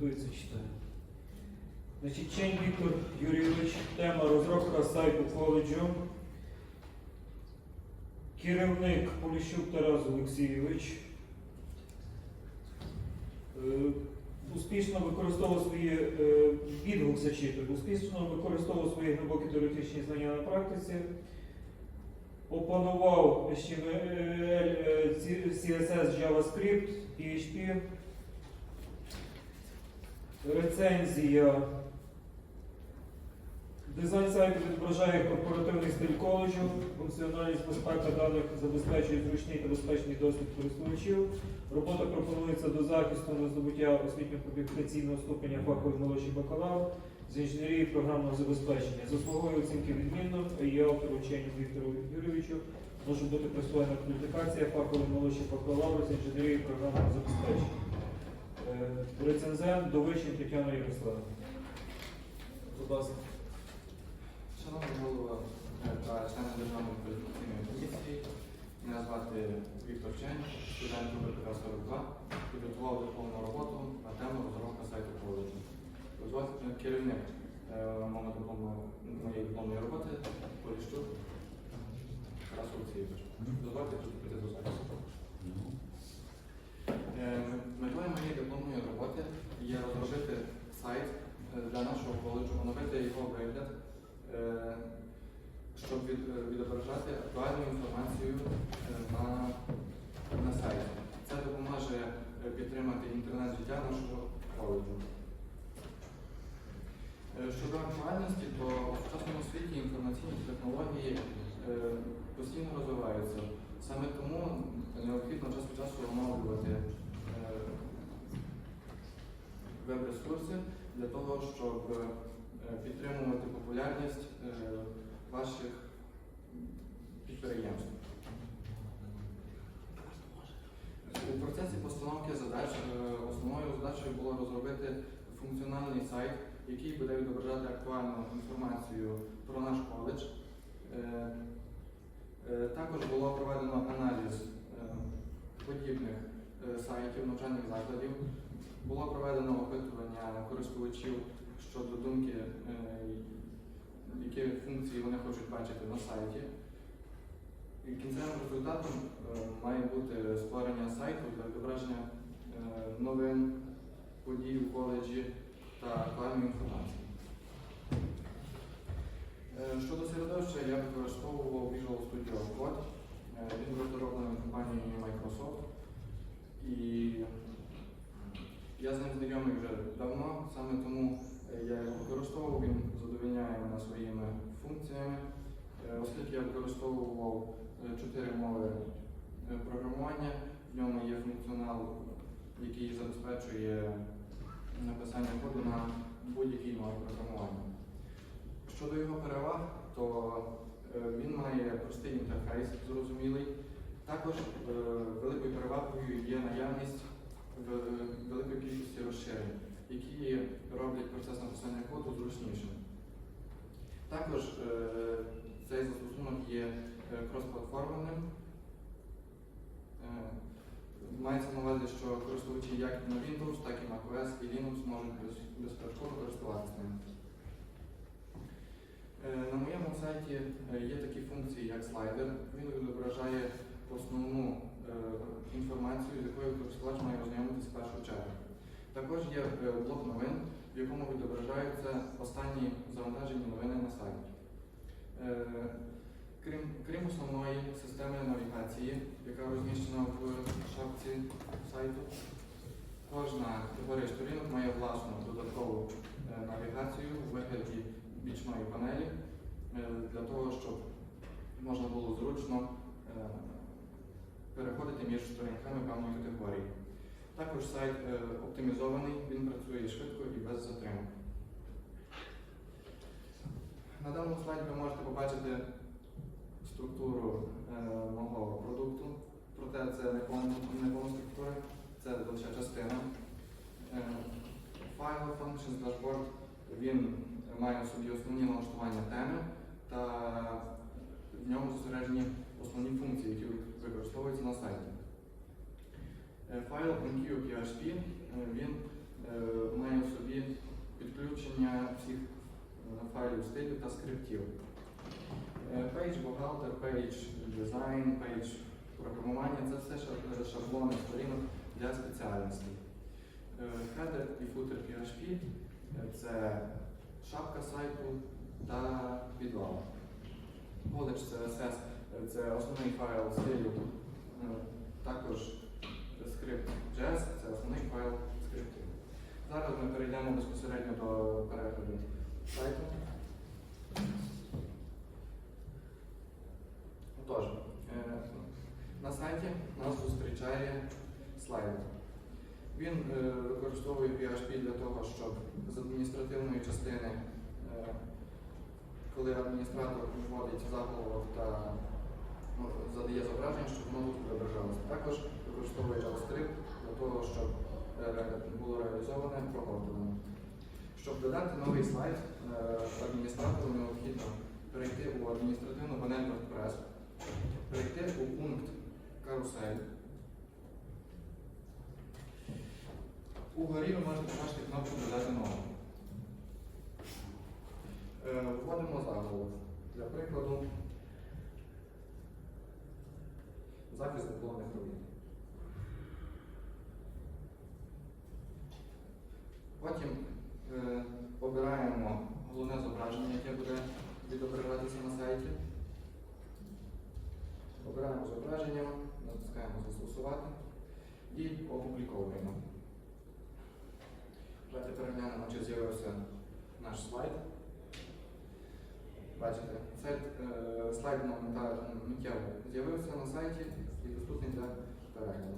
готується читаю. Значить, Чень Віктор Юрійович, тема розробка сайту коледжу. Керівник Поліщук Тарас Олексійович. Е, Успішно використовував свої е, відгук зачитую, успішно використовував свої глибокі теоретичні знання на практиці, опанував HTML, е, CSS, JavaScript, PHP, рецензія. Дизайн сайту відображає корпоративний стиль коледжу, функціональність безпека даних забезпечує зручний та безпечний доступ користувачів. Робота пропонується до захисту на здобуття освітньо-кваліфікаційного ступеня фаховий молодший бакалавр з інженерії програмного забезпечення. Заслуговує оцінки відмінно, є автор ученню Віктору Юрійовичу. Може бути присвоєна кваліфікація фаховий молодший бакалавр з інженерії програмного забезпечення. Е, Рецензент Довичин Тетяна Ярославівна. Будь ласка. Шановний голова та члени Державної кваліфікаційної комісії, мене звати Віктор Чень, студент КПК 42, підготував дипломну роботу на тему розробка сайту коледжу. Дозвольте, Керівник е, моєї дипломної роботи Поліщук Тарас Олексійович. Дозвольте приступити до запису. Метою моєї дипломної роботи є розробити сайт е, для нашого коледжу, оновити його вигляд, е, щоб е, відображати актуальну інформацію на, на сайті. Це допоможе підтримати інтернет-життя нашого коледжу. Щодо актуальності, то у сучасному світі інформаційні технології постійно розвиваються. Саме тому необхідно час від часу оновлювати веб-ресурси для того, щоб е, підтримувати популярність е, ваших підприємств. У процесі постановки задач е, основною задачею було розробити функціональний сайт, який буде відображати актуальну інформацію про наш коледж. Також було проведено аналіз подібних сайтів навчальних закладів. Було проведено опитування користувачів щодо думки, е, які функції вони хочуть бачити на сайті. І кінцевим результатом е, має бути створення сайту для відображення е, новин, подій у коледжі та актуальної інформації. Щодо середовища, я використовував Visual Studio Code. Він розроблений компанією Microsoft. І я з ним знайомий вже давно, саме тому е, я його використовував, він задовільняє мене своїми функціями. Е, Оскільки я використовував е, чотири мови програмування, в ньому є функціонал, який забезпечує написання коду на будь-якій мові програмування. Щодо його переваг, то він має простий інтерфейс, зрозумілий. Також великою перевагою є наявність великої кількості розширень, які роблять процес написання коду зручнішим. Також е, цей застосунок є е, кросплатформеним. Е, Мається на увазі, що користувачі як на Windows, так і macOS і Linux можуть без, безперешкодно користуватися ним. На моєму сайті є такі функції, як слайдер. Він відображає основну е, інформацію, з якою користувач має ознайомитися в першу чергу. Також є е, блок новин, в якому відображаються останні завантажені новини на сайті. Е, Крім, крім основної системи навігації, яка розміщена в шапці сайту, кожна категорія сторінок має власну додаткову навігацію у вигляді бічної панелі для того, щоб можна було зручно переходити між сторінками певної категорії. Також сайт е, оптимізований, він працює швидко і без затримок. На даному слайді ви можете побачити структуру е, мого продукту, проте це не повна, структура, це лише частина. Е, File Functions Dashboard, він має у собі основні налаштування теми та в ньому зосереджені основні функції, які використовуються на сайті. Е, Файл MQ.php, е, він е, має в собі підключення всіх файлів стилю та скриптів. Пейдж бухгалтер, пейдж дизайн, пейдж програмування це все шаблони сторінок для спеціальностей. Header і footer PHP це шапка сайту та підвал. College CSS це основний файл стилю, е, також скрипт JS це основний файл скриптів. Зараз ми перейдемо безпосередньо до перегляду сайту. Отож, е, на сайті нас зустрічає слайд. Він е, використовує PHP для того, щоб з адміністративної частини, коли адміністратор вводить заголовок та задає зображення, щоб воно відображалося. Також використовує JavaScript для того, щоб е, було реалізоване прогортування. Щоб додати новий слайд, е, адміністратору необхідно перейти у адміністративну панель WordPress, перейти у пункт карусель. Угорі ви можете побачити кнопку Додати нову. Е, Вводимо заголовок. Для прикладу, захист дипломних робіт. Потім е, обираємо головне зображення, яке буде відображатися на сайті. Обираємо зображення, натискаємо Застосувати і опубліковуємо. Давайте переглянемо, чи з'явився наш слайд. Бачите, сайт, е, слайд моментально миттєво з'явився на сайті і доступний для перегляду.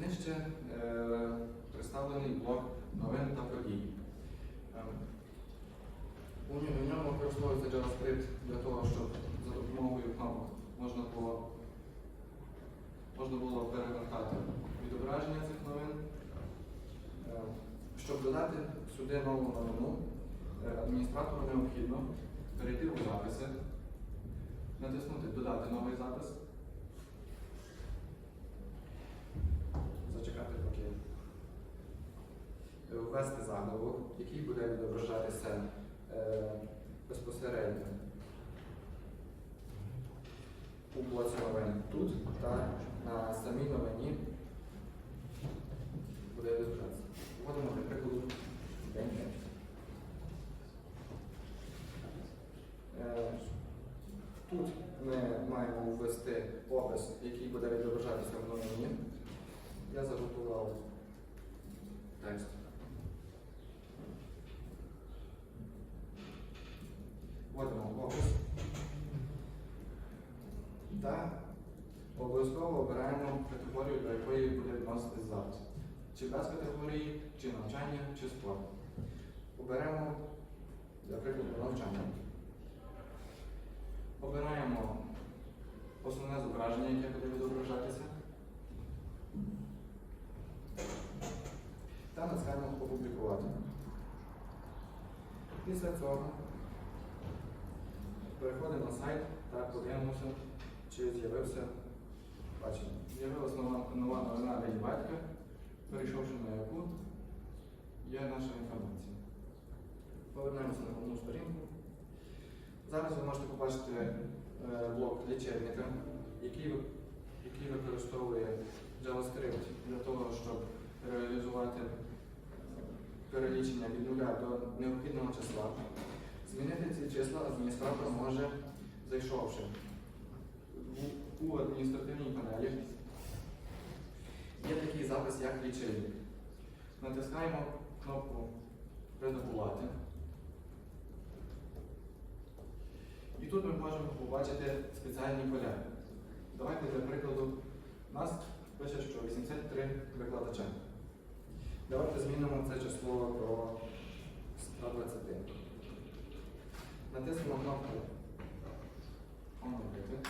Нижче е, представлений блок новин та подій. Е, у ньому- використовується JavaScript для того, щоб за допомогою кнопок можна було, можна було перегортати відображення цих новин. Е, Щоб додати сюди нову новину, адміністратору необхідно перейти у записи, натиснути Додати новий запис, зачекати поки. Е, Ввести заголовок, який буде відображатися е, безпосередньо у блоці новин тут та на самій новині буде відображатися. Вводимо, прикладу, день 5. Е, Тут ми маємо ввести опис, який буде відображатися в новині. Я заготував текст. Вводимо опис. Та обов'язково обираємо категорію, до якої буде відноситись запис. Чи без категорії, чи навчання, чи спорт. Оберемо, для прикладу, навчання. Обираємо основне зображення, яке буде відображатися. Та натискаємо опублікувати. Після цього переходимо на сайт та подивимося, чи з'явився. Бачимо, з'явилася нова, нова новина День батька, перейшовши на яку є наша інформація. Повернемося на головну сторінку. Зараз ви можете побачити е, блок лічильника, який, який використовує JavaScript для того, щоб реалізувати перелічення від нуля до необхідного числа. Змінити ці числа адміністратор може, зайшовши у адміністративній панелі. Є такий запис, як лічильник. Натискаємо кнопку Редагувати. І тут ми можемо побачити спеціальні поля. Давайте для прикладу, у нас пише, що 83 викладача. Давайте змінимо це число до 120. Натиснемо кнопку Оновити.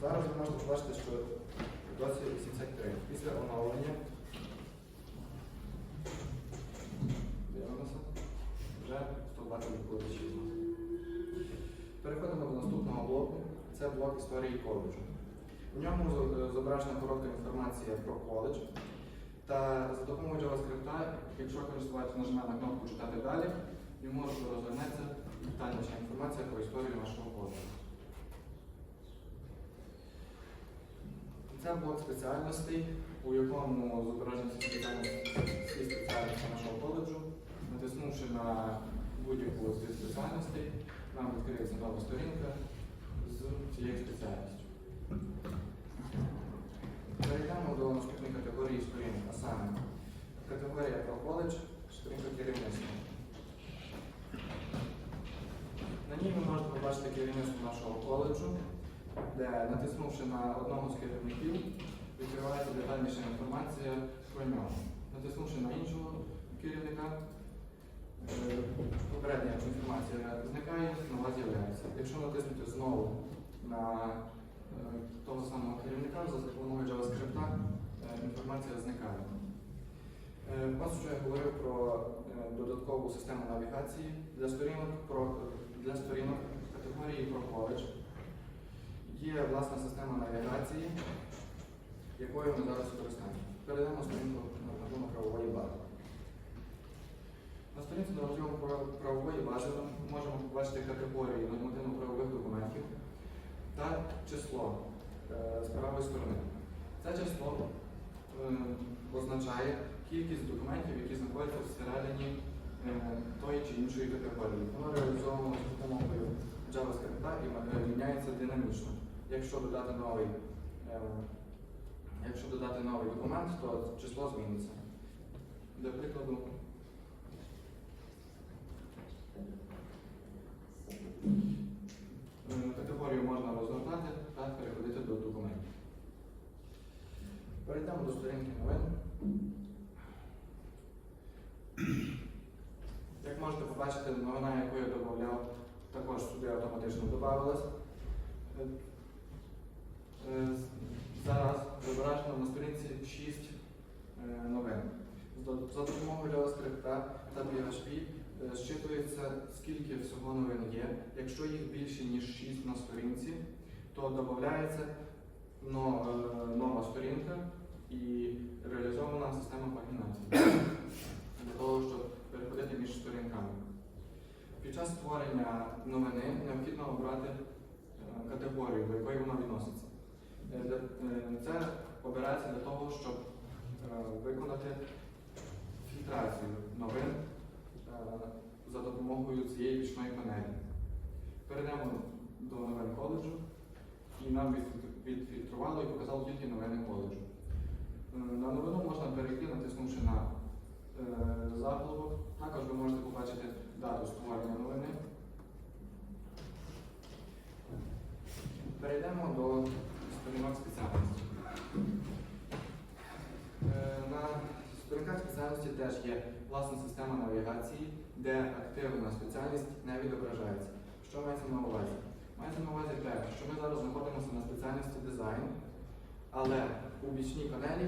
Зараз ви можете побачити, що досі 83. Після оновлення Історії коледжу. В ньому зображена коротка інформація про коледж. Та за допомогою JavaScript, якщо користувач нажме на кнопку Читати далі, йому розгорнеться детальніша інформація про історію нашого коледжу. Це блок спеціальностей, у якому зображені всі спеціальності нашого коледжу. Натиснувши на будь-яку з спеціальностей, нам відкриється нова сторінка з цією спеціальністю. Перейдемо до наступної категорії сторінок, а саме категорія про коледж, сторінка керівництва. На ній ви можете побачити керівництво нашого коледжу, де натиснувши на одного з керівників, відкривається детальніша інформація про нього. Натиснувши на іншого керівника, е, попередня інформація зникає, нова з'являється. Якщо натиснути знову на е, того самого керівника за допомогою JavaScript, е, інформація зникає. Е, Ось вже говорив про додаткову систему навігації для сторінок, про, для сторінок категорії про коледж. Є власна система навігації, якою ми зараз користуємося. Перейдемо сторінку нормативно-правової бази. На сторінці нормативно-правової бази ми можемо побачити категорії нормативно-правових документів та число е, з правої сторони. Це число е, означає кількість документів, які знаходяться всередині е, тої чи іншої категорії. Воно реалізовано з допомогою JavaScript і міняється динамічно. Якщо додати новий, якщо додати новий документ, то число зміниться. Для прикладу, е, категорію можна розгортати та переходити до документів. Перейдемо до сторінки новин. Як можете побачити, новина, яку я додавав, також сюди автоматично додавалась. Е, Зараз зображено на сторінці 6 е, новин. За- допомогою JavaScript та PHP зчитується, скільки всього новин є. Якщо їх більше, ніж 6 на сторінці, то додається е, нова сторінка і реалізована система пагінації для того, щоб переходити між сторінками. Під час створення новини необхідно обрати е, категорію, до якої вона відноситься. Е, е, Це обирається для того, щоб е, виконати фільтрацію новин е, за допомогою цієї бічної панелі. Перейдемо до новин коледжу і нам відфільтр- відфільтрувало і показало тільки новини коледжу. Е, На новину можна перейти, натиснувши на е, заголовок. Також ви можете побачити дату створення новини. Перейдемо до система де активна спеціальність не відображається. Що мається на увазі? Мається на увазі те, що ми зараз знаходимося на спеціальності дизайн, але у бічній панелі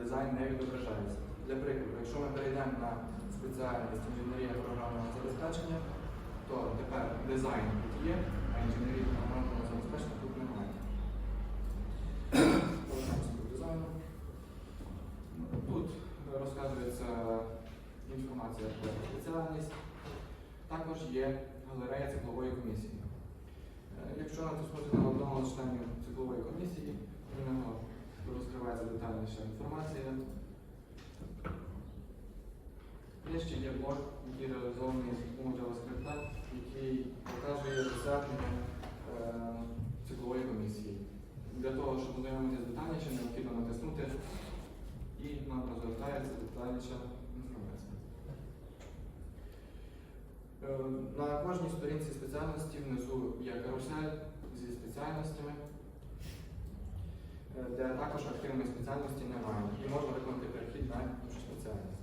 дизайн не відображається. Для прикладу, якщо ми перейдемо на спеціальність інженерія програмного забезпечення, то тепер дизайн тут є, а інженерія програмного забезпечення тут немає. Повернемося до дизайну. Тут розказується інформація про спеціальність. Також є галерея циклової комісії. Е, Якщо натиснути на одного з членів циклової комісії, у нього розкривається детальніша інформація. Є ще є блок, який реалізований з допомогою JavaScript, який показує досягнення е, циклової комісії. Для того, щоб ознайомитися детальніше, необхідно натиснути і нам розвертається детальніша На кожній сторінці спеціальності внизу є карусель зі спеціальностями, е, де також активної спеціальності немає. І можна виконати перехід на іншу спеціальність.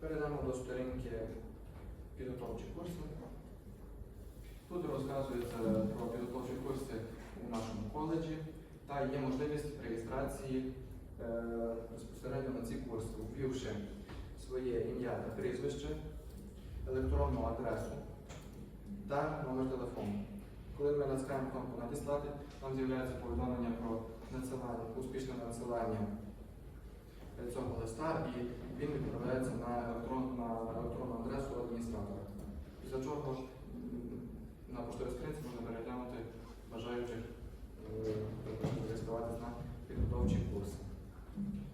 Перейдемо до сторінки підготовчі курси. Тут розказується про підготовчі курси у нашому коледжі та є можливість реєстрації безпосередньо на ці курси, ввівши своє ім'я та прізвище, електронну адресу та номер телефону. Коли ми натискаємо кнопку надіслати, нам з'являється повідомлення про надсилання, успішне надсилання е, цього листа і він відправляється на, електрон, на електронну адресу адміністратора. Після чого на поштовій скринці можна переглянути бажаючих е, також на підготовчі курси. Thank you.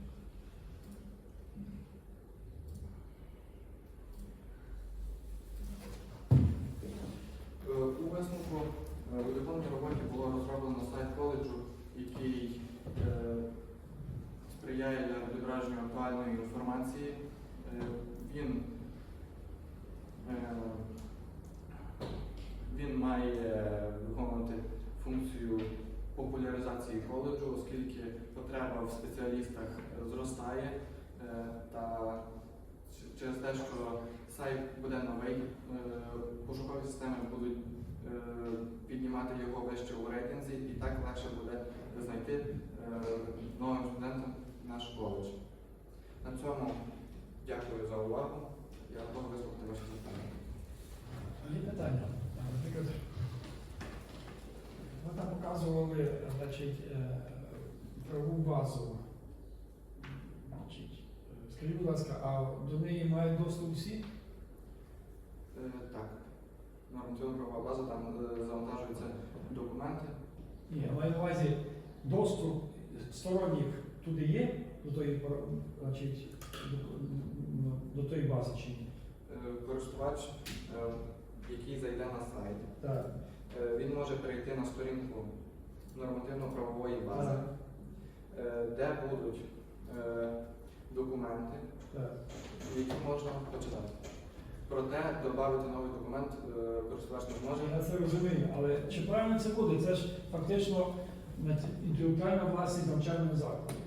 Сайт буде новий, е, пошукові системи будуть е, піднімати його вище у рейтинзі, і так легше буде знайти е, новим студентам наш коледж. На цьому дякую за увагу. Я готовий вислухати ваші запитання. Питання. Ви там показували значить, правову базу. Значить, Скажіть, будь ласка, а до неї мають доступ всі? Е, Так. Нормативна правова база, там е, завантажуються документи. Ні, маю на увазі доступ сторонніх туди є, до тої, значить, до, до тої бази чи ні? Е, Користувач, який зайде на сайт, Так. він може перейти на сторінку нормативно-правової бази, Так. де будуть документи, Так. які можна почитати. Проте додати новий документ е, користувач не зможе. Я це розумію, але чи правильно це буде? Це ж фактично інтелектуальна власність навчального закладу.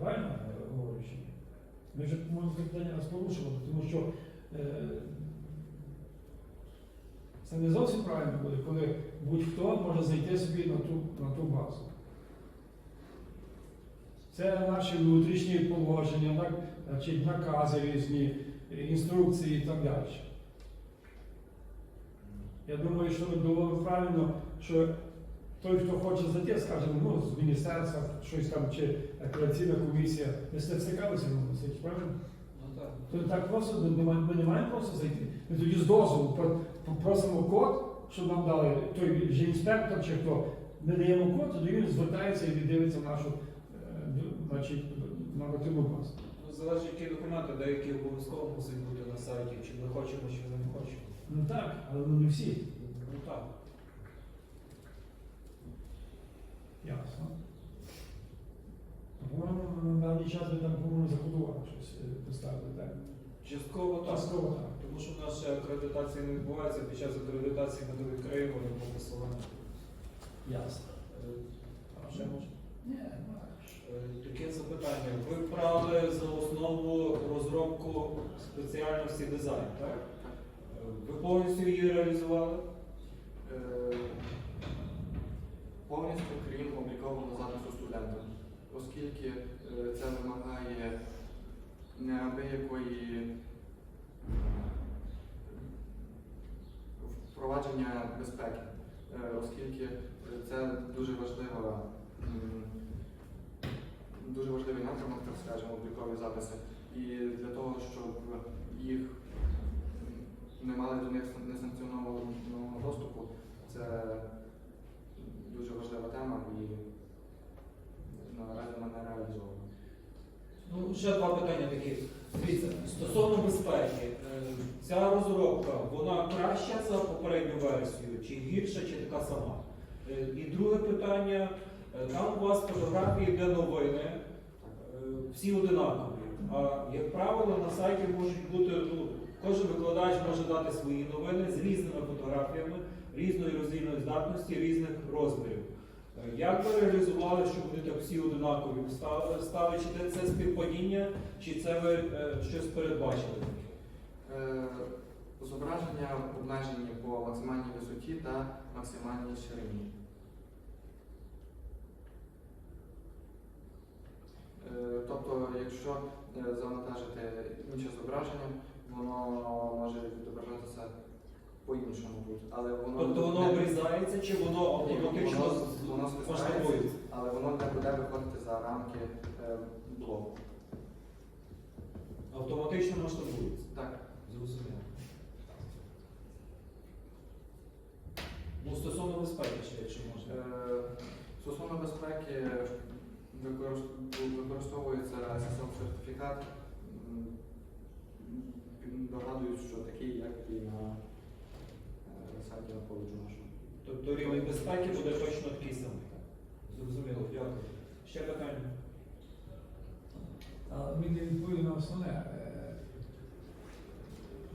Правильно я говорю? Ми вже можемо це питання раз порушувати, тому що е, це не зовсім правильно буде, коли будь-хто може зайти собі на ту, на ту базу. Це наші внутрішні положення, значить, накази різні, інструкції і так далі. Я думаю, що було правильно, що той, хто хоче зайти, скажімо, ну, з міністерства, щось там, чи апеляційна комісія, ми з цим стикалися, ну, правильно? Ну так. То так просто ми не маємо, не просто зайти. Ми тоді з дозволу про- попросимо код, щоб нам дали той же інспектор чи хто. Ми даємо код, тоді він звертається і дивиться нашу значить, нормативну базу. Ну, залежить, які документи, деякі обов'язково мусять бути на сайті, чи ми хочемо, чи ми не хочемо. Ну так, але ну, не всі. Ну так. Ясно. По-моєму, на даний час ви там, по-моєму, щось е, поставили, так? Частково так. Частково так. Тому що в нас ще акредитація не відбувається, під час акредитації ми довідкриємо по посиланню. Ясно. Е, А ще може? Ні, Таке запитання. Ви брали за основу розробку спеціальності дизайн, так? Е, Ви повністю її реалізували? Е, Повністю крім облікового запису студента, оскільки е, це вимагає неабиякої впровадження безпеки, Е, оскільки е, це дуже важлива, дуже важливий напрямок, так скажемо, облікові записи. І для того, щоб їх не мали до них несанкціонованого доступу, це дуже важлива тема і наразі вона не реалізована. Ну, ще два питання такі. Стосовно безпеки, е, ця розробка, вона краща за попередню версію, чи гірша, чи така сама? Е, І друге питання, там у вас фотографії де новини, е, всі одинакові. А як правило, на сайті можуть бути, ну, кожен викладач може дати свої новини з різними фотографіями, різної роздільної здатності, різних розмірів. Е, Як ви реалізували, щоб вони так всі одинакові стали? Чи це співпадіння, чи це ви е, щось передбачили? Е, Зображення обмежені по максимальній висоті та максимальній ширині. Е, Тобто, якщо е, завантажити інше зображення, воно може відображатися по-іншому. Але воно Тобто воно обрізається чи воно автоматично воно- воно але воно не буде виходити за рамки е, блоку. Автоматично масштабується. Так. Зрозуміло. Ну, стосовно безпеки ще, якщо можна. Е, Стосовно безпеки використовується SSL-сертифікат. М, Догадуюсь, що такий, як і на е, сайті на коледжу нашому. Тобто рівень безпеки буде точно такий самий. Зрозуміло, дякую. Ще питання? Він не відповів на основне. Е,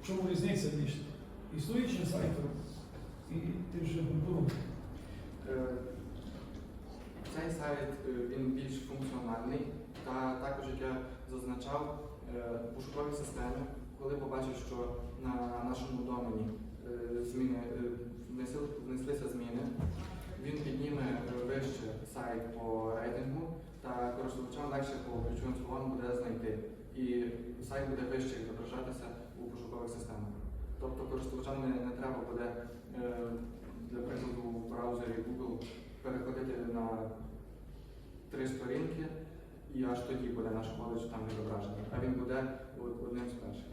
В чому різниця між існуючим сайтом і тим, що придумав? Сайт е, він більш функціональний, та також, як я зазначав, е, пошукові системи, коли побачать, що на нашому домені е, зміни внеслися зміни, він підніме вище сайт по рейтингу, та користувачам легше по ключовим словам буде знайти. І сайт буде вище відображатися у пошукових системах. Тобто користувачам не, не треба буде, для прикладу, в браузері Google переходити на три сторінки, і аж тоді буде наш коледж там відображений. А він буде одним з перших.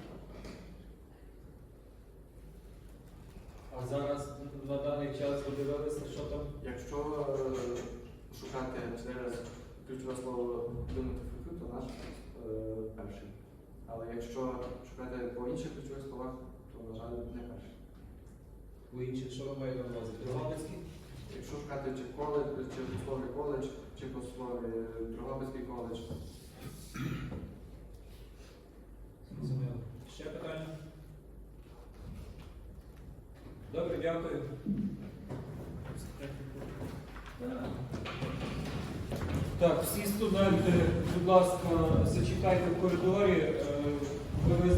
А зараз на даний час ви дивилися, що там? Якщо е, шукати через ключове слово «Думати то наш е, перший. Але якщо шукати по інших ключових словах, то, на жаль, не перший. У інших, що ви маєте на увазі? Якщо шукати чи коледж, чи по коледж, чи по слові Дрогобицький коледж, Зрозуміло. Ще питання? Добре, дякую. Так, всі студенти, будь ласка, зачекайте в коридорі. Е, Ви